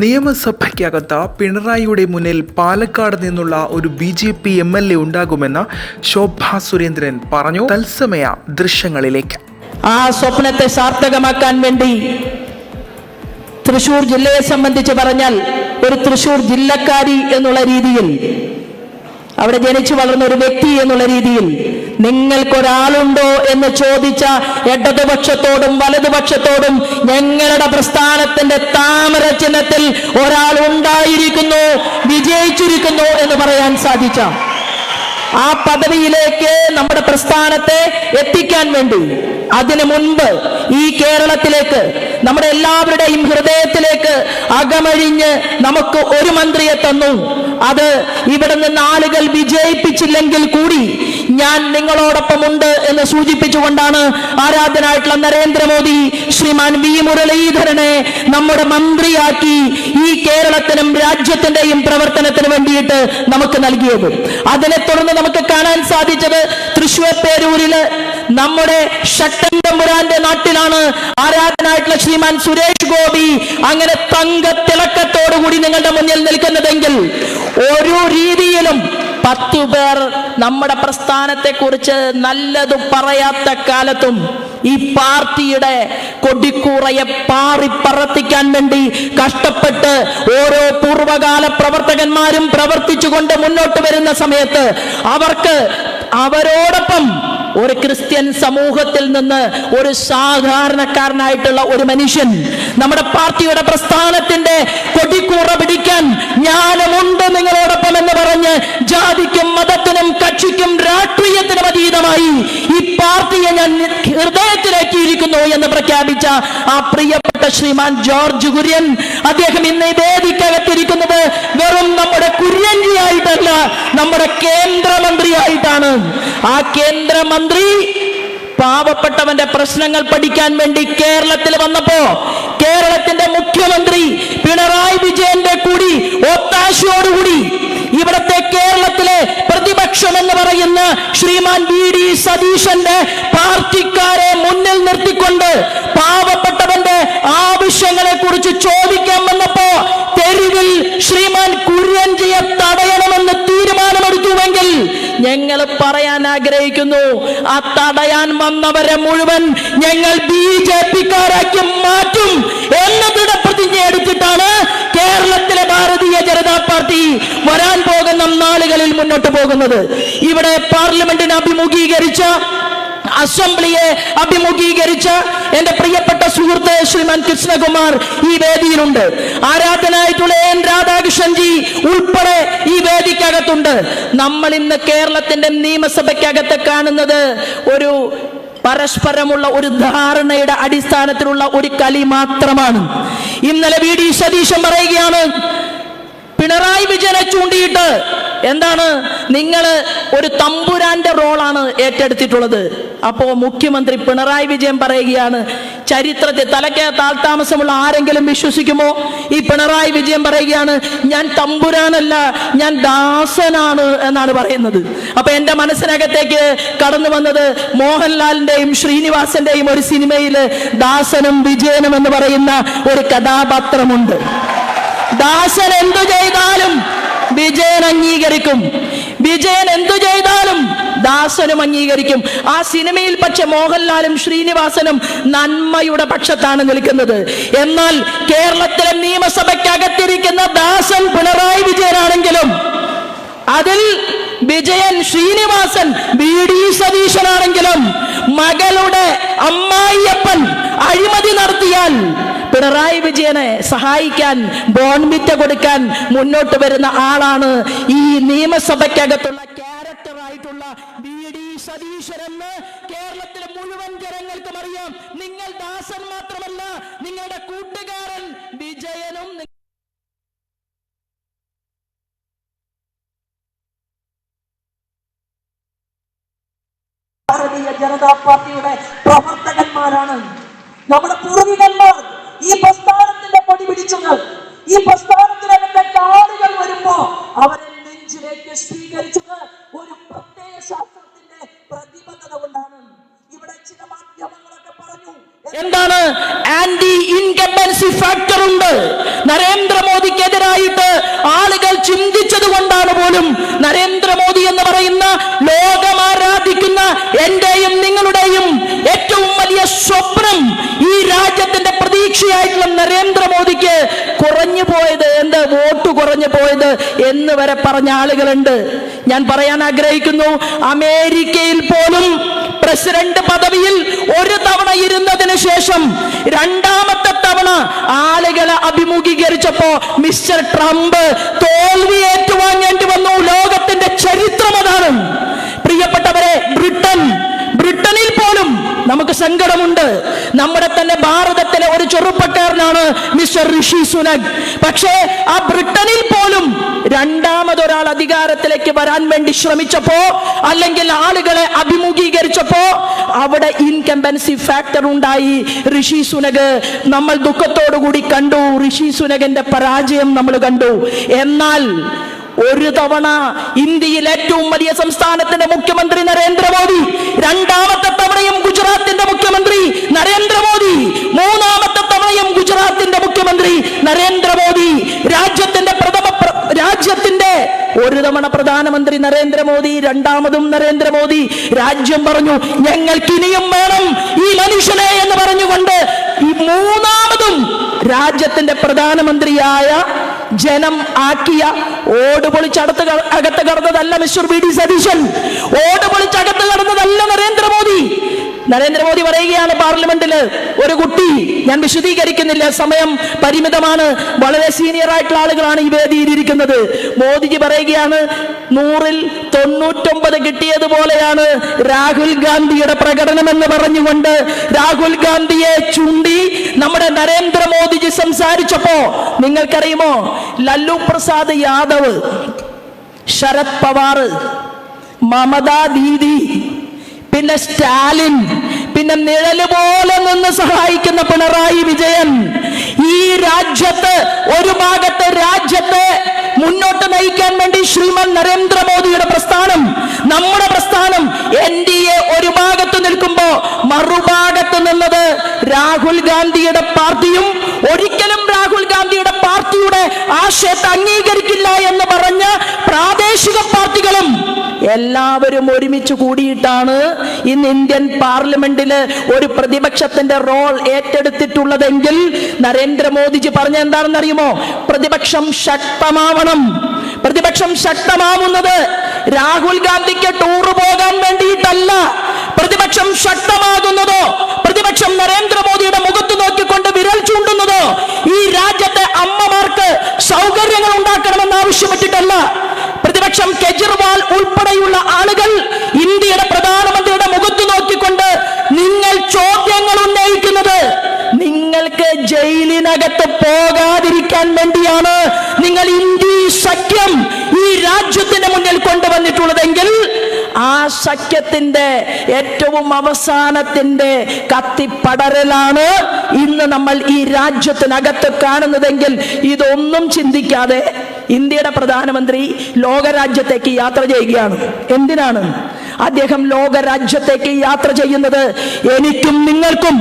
നിയമസഭയ്ക്കകത്ത് പിണറായിയുടെ മുന്നിൽ പാലക്കാട് നിന്നുള്ള ഒരു B J P M L A ഉണ്ടാകുമെന്ന് ശോഭാ സുരേന്ദ്രൻ പറഞ്ഞു. തത്സമയ ദൃശ്യങ്ങളിലേക്ക്. ആ സ്വപ്നത്തെ സാർത്ഥകമാക്കാൻ വേണ്ടി തൃശൂർ ജില്ലയെ സംബന്ധിച്ച് പറഞ്ഞാൽ ഒരു തൃശൂർ ജില്ലക്കാരി എന്നുള്ള രീതിയിൽ അവിടെ ജനിച്ചു വളർന്ന ഒരു വ്യക്തി എന്നുള്ള രീതിയിൽ നിങ്ങൾക്കൊരാളുണ്ടോ എന്ന് ചോദിച്ച ഇടതുപക്ഷത്തോടും വലതുപക്ഷത്തോടും ഞങ്ങളുടെ പ്രസ്ഥാനത്തിന്റെ താമര ചിഹ്നത്തിൽ ഒരാൾ ഉണ്ടായിരിക്കുന്നു വിജയിച്ചിരിക്കുന്നു എന്ന് പറയാൻ സാധിച്ച ആ പദവിയിലേക്ക് നമ്മുടെ പ്രസ്ഥാനത്തെ എത്തിക്കാൻ വേണ്ടി അതിനു മുൻപ് ഈ കേരളത്തിലേക്ക് നമ്മുടെ എല്ലാവരുടെയും ഹൃദയത്തിലേക്ക് അകമഴിഞ്ഞ് നമുക്ക് ഒരു മന്ത്രിയെ തന്നു. അത് ഇവിടെ നിന്ന് ആളുകൾ വിജയിപ്പിച്ചില്ലെങ്കിൽ കൂടി ഞാൻ നിങ്ങളോടൊപ്പം ഉണ്ട് എന്ന് സൂചിപ്പിച്ചുകൊണ്ടാണ് ആരാധനായിട്ടുള്ള നരേന്ദ്രമോദി ശ്രീമാൻ വി മുരളീധരനെ നമ്മുടെ മന്ത്രിയാക്കി ഈ കേരളത്തിനും രാജ്യത്തിന്റെയും പ്രവർത്തനത്തിന് വേണ്ടിയിട്ട് നമുക്ക് നൽകിയത്. അതിനെ തുടർന്ന് നമുക്ക് കാണാൻ സാധിച്ചത് തൃശൂർ പേരൂരിൽ നമ്മുടെ തമ്പുരാന്റെ നാട്ടിലാണ് ആരാധനായിട്ടുള്ള ശ്രീമാൻ സുരേഷ് ഗോപി അങ്ങനെ തങ്ക തിളക്കത്തോടുകൂടി നിങ്ങളുടെ മുന്നിൽ നിൽക്കുന്നതെങ്കിൽ ഒരു രീതിയിലും പത്തു പേർ നമ്മുടെ പ്രസ്ഥാനത്തെ കുറിച്ച് നല്ലത് പറയാത്ത കാലത്തും ഈ പാർട്ടിയുടെ കൊടിക്കൂറയെ പാറി പറത്തിക്കാൻ വേണ്ടി കഷ്ടപ്പെട്ട് ഓരോ പൂർവകാല പ്രവർത്തകന്മാരും പ്രവർത്തിച്ചുകൊണ്ട് മുന്നോട്ട് വരുന്ന സമയത്ത് അവർക്ക് അവരോടൊപ്പം ഒരു ക്രിസ്ത്യൻ സമൂഹത്തിൽ നിന്ന് ഒരു സാധാരണക്കാരനായിട്ടുള്ള ഒരു മനുഷ്യൻ നമ്മുടെ പാർട്ടിയുടെ പ്രസ്ഥാനത്തിന്റെ കൊടിക്കൂറ പിടിക്കാൻ ജ്ഞാനമുണ്ട് നിങ്ങളോടൊപ്പം എന്ന് പറഞ്ഞ് ജാതിക്കും മതത്തിനും കക്ഷിക്കും രാഷ്ട്രീയത്തിനും അതീതമായി ഈ പാർട്ടിയെ ഞാൻ ഹൃദയത്തിലേക്കിയിരിക്കുന്നു എന്ന് പ്രഖ്യാപിച്ച ആ പ്രിയപ്പെട്ട ശ്രീമാൻ ജോർജ് കുര്യൻ അദ്ദേഹം ഇന്ന് വേദിക്കകത്തിരിക്കുന്നത് വെറും നമ്മുടെ കുര്യൻജിയായിട്ടല്ല നമ്മുടെ കേന്ദ്രമന്ത്രിയായിട്ടാണ്. ആ കേന്ദ്രമന്ത്രി പാവപ്പെട്ടവന്റെ പ്രശ്നങ്ങൾ പഠിക്കാൻ വേണ്ടി കേരളത്തിൽ വന്നപ്പോ കേരളത്തിന്റെ മുഖ്യമന്ത്രി പിണറായി എന്ന് ശ്രീമാൻ വി ഡി സതീശന്റെ പാർട്ടിക്കാരെ മുന്നിൽ നിർത്തിക്കൊണ്ട് പാവപ്പെട്ടവന്റെ ആവശ്യങ്ങളെ കുറിച്ച് ചോദിക്കാൻ വന്നപ്പോ തെരുവിൽ ശ്രീമാൻ കുര്യൻജിയെ തടയണമെന്ന് തീരുമാനമെടുത്തുവെങ്കിൽ ഞങ്ങൾ പറയാൻ ആഗ്രഹിക്കുന്നു ആ തടയാൻ വന്നവരെ മുഴുവൻ ഞങ്ങൾ ബി ജെ പിക്കാരാക്കി മാറ്റും എന്ന ദൃഢപ്രതിജ്ഞ എടുത്തിട്ടാണ് കേരളത്തിലെ ഭാരതീയ ജനതാ പാർട്ടി വരാൻ പോകുന്ന നാളുകളിൽ മുന്നോട്ട് പോകുന്നത്. ഇവിടെ പാർലമെന്റിനെ അഭിമുഖീകരിച്ച അസംബ്ലിയെ അഭിമുഖീകരിച്ച എന്റെ പ്രിയപ്പെട്ട സുഹൃത്ത് ശ്രീമാൻ കൃഷ്ണകുമാർ ഈ വേദിയിലുണ്ട്. ആരാധനായിട്ടുള്ള എൻ രാധാകൃഷ്ണൻജി ഉൾപ്പെടെ ഈ വേദിക്കകത്തുണ്ട്. നമ്മൾ ഇന്ന് കേരളത്തിന്റെ നിയമസഭയ്ക്കകത്ത് കാണുന്നത് ഒരു പരസ്പരമുള്ള ഒരു ധാരണയുടെ അടിസ്ഥാനത്തിലുള്ള ഒരു കലി മാത്രമാണ്. ഇന്നലെ വി ഡി സതീശൻ പറയുകയാണ് പിണറായി വിജയനെ ചൂണ്ടിയിട്ട് എന്താണ്? നിങ്ങൾ ഒരു തമ്പുരാന്റെ റോളാണ് ഏറ്റെടുത്തിട്ടുള്ളത്. അപ്പോ മുഖ്യമന്ത്രി പിണറായി വിജയൻ പറയുകയാണ് ചരിത്രത്തെ തലയ്ക്ക് താൽതാമസമുള്ള ആരെങ്കിലും വിശ്വസിക്കുമോ? ഈ പിണറായി വിജയൻ പറയുകയാണ് ഞാൻ തമ്പുരാനല്ല ഞാൻ ദാസനാണ് എന്നാണ് പറയുന്നത്. അപ്പൊ എന്റെ മനസ്സിനകത്തേക്ക് കടന്നു വന്നത് മോഹൻലാലിന്റെയും ശ്രീനിവാസന്റെയും ഒരു സിനിമയിൽ ദാസനും വിജയനും എന്ന് പറയുന്ന ഒരു കഥാപാത്രമുണ്ട്. ദാസൻ എന്തു ചെയ്താലും വിജയൻ അംഗീകരിക്കും. വിജയൻ എന്തു ചെയ്താലും ദാസനും അംഗീകരിക്കും. ആ സിനിമയിൽ പക്ഷെ മോഹൻലാലും ശ്രീനിവാസനും നന്മയുടെ പക്ഷത്താണ് നിൽക്കുന്നത്. എന്നാൽ കേരളത്തിലെ നിയമസഭയ്ക്കകത്തിരിക്കുന്ന ദാസൻ പിണറായി വിജയനാണെങ്കിലും അതിൽ വിജയൻ ശ്രീനിവാസൻ ബി ഡി സതീശനാണെങ്കിലും മകളുടെ അമ്മായിയപ്പൻ അഴിമതി നടത്തിയാൽ പിണറായി വിജയനെ സഹായിക്കാൻ ബോൺവിറ്റ കൊടുക്കാൻ മുന്നോട്ട് വരുന്ന ആളാണ് ഈ നിയമസഭയ്ക്കകത്തുള്ള ജനതാ പാർട്ടിയുടെ പ്രവർത്തകന്മാരാണ്. നമ്മുടെ പൂർവികന്മാർ ഈ പ്രസ്ഥാനത്തിന്റെ കൊടി പിടിച്ചത് ഈ പ്രസ്ഥാനത്തിനകത്തേക്ക് ആളുകൾ വരുമ്പോ അവരെ നെഞ്ചിലേക്ക് സ്വീകരിച്ചത് എന്താണ്? ആന്റി ഇൻകംബൻസി ഫാക്ടർ ഉണ്ട്. നരേന്ദ്രമോദിക്കെതിരായിട്ട് ആളുകൾ ചിന്തിച്ചത് കൊണ്ടാണ് പോലും നരേന്ദ്രമോദി എന്ന് പറയുന്ന ലോകം ആരാധിക്കുന്ന എന്റെയും നിങ്ങളുടെയും ഏറ്റവും വലിയ സ്വപ്നം ഈ രാജ്യത്തിന്റെ പ്രതീക്ഷയായിട്ടുള്ള നരേന്ദ്രമോദിക്ക് കുറഞ്ഞു പോയത് എന്ത് വോട്ട് കുറഞ്ഞു പോയത് എന്ന് വരെ പറഞ്ഞ ആളുകളുണ്ട്. ഞാൻ പറയാൻ ആഗ്രഹിക്കുന്നു അമേരിക്കയിൽ പോലും പ്രസിഡന്റ് പദവിയിൽ ഒരു തവണ ഇരുന്നതിന് ശേഷം രണ്ടാമത്തെ തവണ ആളുകളെ അഭിമുഖീകരിച്ചപ്പോ മിസ്റ്റർ ട്രംപ് തോൽവി ഏറ്റുവാങ്ങേണ്ടി വന്നു. ലോകത്തിന്റെ ചരിത്രം അതാണ്. പ്രിയപ്പെട്ടവരെ ബ്രിട്ടൻ സങ്കടമുണ്ട്. നമ്മുടെ തന്നെ ഭാരതത്തിലെ ഒരു ചെറുപ്പക്കാരനാണ് മിസ്റ്റർ ഋഷി സുനക്. പക്ഷേ ആ ബ്രിട്ടനിൽ പോലും രണ്ടാമതൊരാൾ അധികാരത്തിലേക്ക് വരാൻ വേണ്ടി ശ്രമിച്ചപ്പോ അല്ലെങ്കിൽ ആളുകളെ അഭിമുഖീകരിച്ചപ്പോ അവിടെ ഇൻകംബൻസി ഫാക്ടർ ഉണ്ടായി. ഋഷി സുനക് നമ്മൾ ദുഃഖത്തോടു കൂടി കണ്ടു. ഋഷി സുനകന്റെ പരാജയം നമ്മൾ കണ്ടു. എന്നാൽ ഒരു തവണ ഇന്ത്യയിൽ ഏറ്റവും വലിയ സംസ്ഥാനത്തിന്റെ മുഖ്യമന്ത്രി നരേന്ദ്രമോദി രണ്ടാമത്തെ തവണയും ഗുജറാത്തിന്റെ മുഖ്യമന്ത്രി നരേന്ദ്രമോദി. മൂന്നാമത്തെ തവണയും ഗുജറാത്തിന്റെ മുഖ്യമന്ത്രി നരേന്ദ്രമോദി. രാജ്യത്തിന്റെ പ്രഥമ രാജ്യത്തിന്റെ ഒരു തവണ പ്രധാനമന്ത്രി നരേന്ദ്രമോദി രണ്ടാമതും നരേന്ദ്രമോദി. രാജ്യം പറഞ്ഞു ഞങ്ങൾക്ക് ഇനിയും വേണം ഈ മനുഷ്യനെ എന്ന് പറഞ്ഞുകൊണ്ട് ഈ മൂന്നാമതും രാജ്യത്തിന്റെ പ്രധാനമന്ത്രിയായ ജനം ആക്കിയ ഓട് പൊളിച്ചടത്ത് അകത്ത് കടന്നതല്ല മിസ്റ്റർ ബി ഡി സതീശൻ. ഓട് പൊളിച്ചകത്ത് കടന്നതല്ല നരേന്ദ്രമോദി. നരേന്ദ്രമോദി പറയുകയാണ് പാർലമെന്റിൽ ഒരു കുട്ടി ഞാൻ വിശദീകരിക്കുന്നില്ല സമയം പരിമിതമാണ്. വളരെ സീനിയർ ആയിട്ടുള്ള ആളുകളാണ് ഈ വേദിയിൽ ഇരിക്കുന്നത് മോദിജി പറയുകയാണ് നൂറിൽ തൊണ്ണൂറ്റൊമ്പത് കിട്ടിയതുപോലെയാണ് രാഹുൽ ഗാന്ധിയുടെ പ്രകടനം എന്ന് പറഞ്ഞുകൊണ്ട് രാഹുൽ ഗാന്ധിയെ ചൂണ്ടി നമ്മുടെ നരേന്ദ്രമോദിജി സംസാരിച്ചപ്പോ നിങ്ങൾക്കറിയുമോ? ലല്ലു പ്രസാദ് യാദവ് ശരത് പവാർ മമതാ ദീദി പിന്നെ സ്റ്റാലിൻ പിന്നെ നിഴൽ പോലെ നിന്ന് സഹായിക്കുന്ന പിണറായി വിജയൻ. ഈ രാജ്യത്ത് ഒരു ഭാഗത്ത് രാജ്യത്തെ മുന്നോട്ട് നയിക്കാൻ വേണ്ടി ശ്രീമാൻ നരേന്ദ്രമോദിയുടെ പ്രസ്ഥാനം നമ്മുടെ പ്രസ്ഥാനം എൻ ഡി എ ഒരു ഭാഗത്ത് നിൽക്കുമ്പോ മറുഭാഗത്ത് നിന്നത് രാഹുൽ ഗാന്ധിയുടെ പാർട്ടിയും ഒരിക്കലും രാഹുൽ ഗാന്ധിയുടെ പാർട്ടിയുടെ ആശയത്തെ അംഗീകരിക്കില്ല എന്ന് പറഞ്ഞ എല്ലാവരും ഒരുമിച്ച് കൂടിയിട്ടാണ് ഇന്ന് ഇന്ത്യൻ പാർലമെന്റിൽ ഒരു പ്രതിപക്ഷത്തിന്റെ റോൾ ഏറ്റെടുത്തിട്ടുള്ളതെങ്കിൽ നരേന്ദ്രമോദിജി പറഞ്ഞ എന്താണെന്ന് അറിയുമോ പ്രതിപക്ഷം ശക്തമാവണം. പ്രതിപക്ഷം ശക്തമാവുന്നത് രാഹുൽ ഗാന്ധിക്ക് ടൂർ പോകാൻ വേണ്ടിയിട്ടല്ല. പ്രതിപക്ഷം ശക്തമാകുന്നതോ പ്രതിപക്ഷം നരേന്ദ്രമോദിയുടെ മുഖത്ത് നോക്കിക്കൊണ്ട് വിരൽ ചൂണ്ടുന്നതോ ഈ രാജ്യത്തെ അമ്മമാർക്ക് സൗകര്യങ്ങൾ ഉണ്ടാക്കണമെന്ന് ആവശ്യപ്പെട്ടിട്ടല്ല. ഉൾപ്പെടെയുള്ള ആളുകൾ ഇന്ത്യയുടെ പ്രധാനമന്ത്രിയുടെ മുഖത്ത് നോക്കിക്കൊണ്ട് നിങ്ങൾ ചോദ്യങ്ങൾ ഉന്നയിക്കുന്നത് നിങ്ങൾക്ക് ജയിലിനകത്ത് പോകാതിരിക്കാൻ വേണ്ടിയാണ് നിങ്ങൾ ഇന്ത്യ സഖ്യം ഈ രാജ്യത്തിന് മുന്നിൽ കൊണ്ടുവന്നിട്ടുള്ളതെങ്കിൽ ആ സഖ്യത്തിന്റെ ഏറ്റവും അവസാനത്തിന്റെ കത്തിപ്പടരലാണ് ഇന്ന് നമ്മൾ ഈ രാജ്യത്തിനകത്ത് കാണുന്നതെങ്കിൽ ഇതൊന്നും ചിന്തിക്കാതെ ഇന്ത്യയുടെ പ്രധാനമന്ത്രി ലോകരാജ്യത്തേക്ക് യാത്ര ചെയ്യുകയാണ്. എന്തിനാണ്? അദ്ദേഹം ലോകരാജ്യത്തേക്ക് യാത്ര ചെയ്യുന്നത്. എനിക്കും നിങ്ങൾക്കും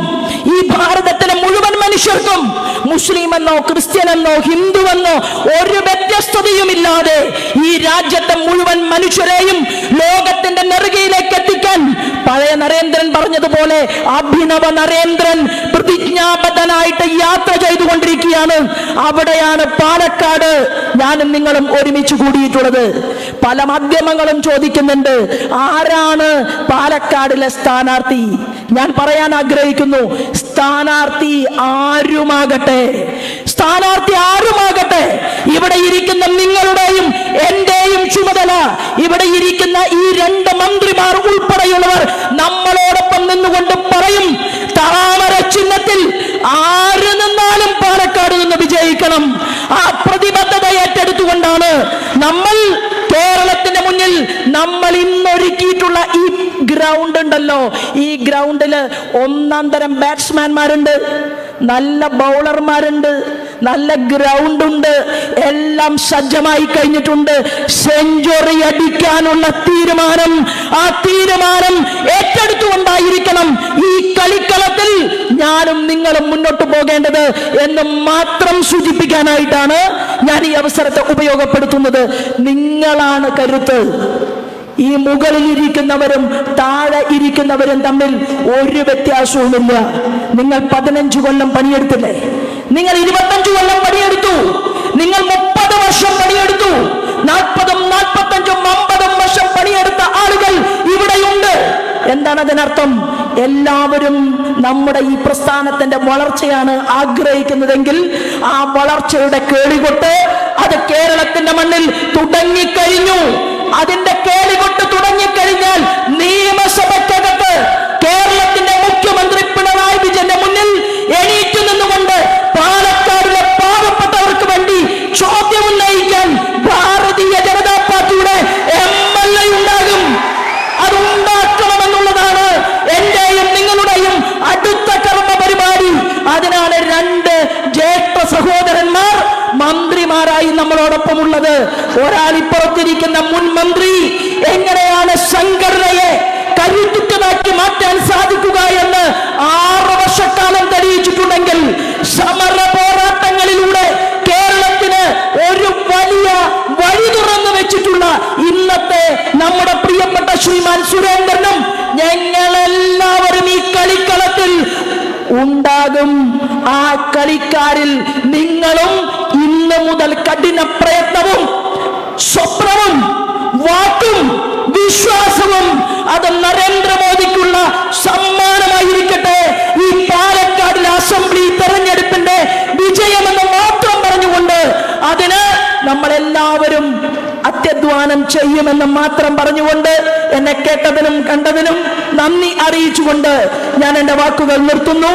ഈ ഭാരതത്തിലെ മുഴുവൻ മനുഷ്യർക്കും മുസ്ലിം എന്നോ ക്രിസ്ത്യൻ എന്നോ ഹിന്ദു എന്നോ ഒരു വ്യത്യസ്തതയും ഇല്ലാതെ ഈ രാജ്യത്തെ മുഴുവൻ മനുഷ്യരെയും ലോകത്തിന്റെ നെറുകയിലേക്ക് പഴയ നരേന്ദ്രൻ പറഞ്ഞതുപോലെ അഭിനവ നരേന്ദ്രൻ പ്രതിജ്ഞാബദ്ധനായിട്ട് യാത്ര ചെയ്തുകൊണ്ടിരിക്കുകയാണ്. അവിടെയാണ് പാലക്കാട് ഞാനും നിങ്ങളും ഒരുമിച്ച് കൂടിയിട്ടുള്ളത്. പല മാധ്യമങ്ങളും ചോദിക്കുന്നുണ്ട് ആരാണ് പാലക്കാടിലെ സ്ഥാനാർത്ഥി? ഞാൻ പറയാൻ ആഗ്രഹിക്കുന്നു സ്ഥാനാർത്ഥി ആരുമാകട്ടെ? സ്ഥാനാർത്ഥി ആരുമാകട്ടെ? ഇവിടെ ഇരിക്കുന്ന നിങ്ങളുടെയും എന്റെയും ചുമതല ഇവിടെ ഇരിക്കുന്ന ഈ രണ്ട് മന്ത്രിമാർ ഉൾപ്പെടെയുള്ളവർ നമ്മളോടൊപ്പം നിന്നുകൊണ്ട് പറയും താമര ചിഹ്നത്തിൽ ആര് നിന്നാലും പാലക്കാട് നിന്ന് വിജയിക്കണം. ആ പ്രതിബദ്ധത ഏറ്റെടുത്തുകൊണ്ടാണ് നമ്മൾ കേരളത്തിന്റെ മുന്നിൽ നമ്മൾ ഇന്നൊരുക്കിയിട്ടുള്ള ഈ ഗ്രൗണ്ട് ഉണ്ടല്ലോ. ഈ ഗ്രൗണ്ടിൽ ഒന്നാം തരം ബാറ്റ്സ്മാൻമാരുണ്ട് നല്ല ബൗളർമാരുണ്ട് നല്ല ഗ്രൗണ്ട് ഉണ്ട്. എല്ലാം സജ്ജമായി കഴിഞ്ഞിട്ടുണ്ട്. സെഞ്ചുറി അടിക്കാനുള്ള തീരുമാനം. ആ തീരുമാനം ഏറ്റെടുത്തുകൊണ്ടായിരിക്കണം ഈ കളിക്കളത്തിൽ ഞാനും നിങ്ങളും മുന്നോട്ട് പോകേണ്ടത് എന്ന് മാത്രം സൂചിപ്പിക്കാനായിട്ടാണ് ഞാൻ ഈ അവസരത്തെ ഉപയോഗപ്പെടുത്തുന്നത്. നിങ്ങളാണ് കരുത്ത്. ഈ മുകളിൽ ഇരിക്കുന്നവരും താഴെ ഇരിക്കുന്നവരും തമ്മിൽ ഒരു വ്യത്യാസവുമില്ല. നിങ്ങൾ പതിനഞ്ചു കൊല്ലം പണിയെടുത്തില്ലേ? നിങ്ങൾ ഇരുപത്തഞ്ചു കൊല്ലം പണിയെടുത്തു. നിങ്ങൾ മുപ്പത് വർഷം പണിയെടുത്തു. നാൽപ്പതും നാൽപ്പത്തഞ്ചും അമ്പതും വർഷം പണിയെടുത്ത ആളുകൾ ഇവിടെയുണ്ട്. എന്താണ് അതിനർത്ഥം? എല്ലാവരും നമ്മുടെ ഈ പ്രസ്ഥാനത്തിന്റെ വളർച്ചയാണ് ആഗ്രഹിക്കുന്നതെങ്കിൽ ആ വളർച്ചയുടെ കേളികൊട്ട് അത് കേരളത്തിന്റെ മണ്ണിൽ തുടങ്ങിക്കഴിഞ്ഞു. അതിന്റെ കേളികൊട്ട് തുടങ്ങിക്കഴിഞ്ഞാൽ നിയമസഭയ്ക്കകത്ത് ഒരാൾ ഇപ്പുറത്തിരിക്കുന്ന മുൻ മന്ത്രി എങ്ങനെയാണ് സംഘടനയെ കരുത്തുറ്റതാക്കി മാറ്റാൻ സാധിക്കുക എന്ന് ആറ് വർഷക്കാലം തെളിയിച്ചിട്ടുണ്ടെങ്കിൽ സമര പോരാട്ടങ്ങളിലൂടെ കേരളത്തിന് ഒരു വലിയ വഴി തുറന്നു വെച്ചിട്ടുള്ള ഇന്നത്തെ നമ്മുടെ പ്രിയപ്പെട്ട ശ്രീമാൻ സുരേന്ദ്രനും ഞങ്ങളെല്ലാവരും ഈ കളിക്കളത്തിൽ ഉണ്ടാകും. ആ കളിക്കാരിൽ നിങ്ങളും ഇന്ന് മുതൽ കഠിന സ്വപ്നവും വാക്കും വിശ്വാസവും അത് നരേന്ദ്രമോദിക്കുള്ള സമ്മാനമായിരിക്കട്ടെ. ഈ പാലക്കാടിലെ അസംബ്ലി തെരഞ്ഞെടുപ്പിന്റെ വിജയമെന്ന് മാത്രം പറഞ്ഞുകൊണ്ട് അതിന് നമ്മളെല്ലാവരും അത്യധ്വാനം ചെയ്യുമെന്ന് മാത്രം പറഞ്ഞുകൊണ്ട് എന്നെ കേട്ടതിനും കണ്ടതിനും നന്ദി അറിയിച്ചുകൊണ്ട് ഞാൻ എന്റെ വാക്കുകൾ നിർത്തുന്നു.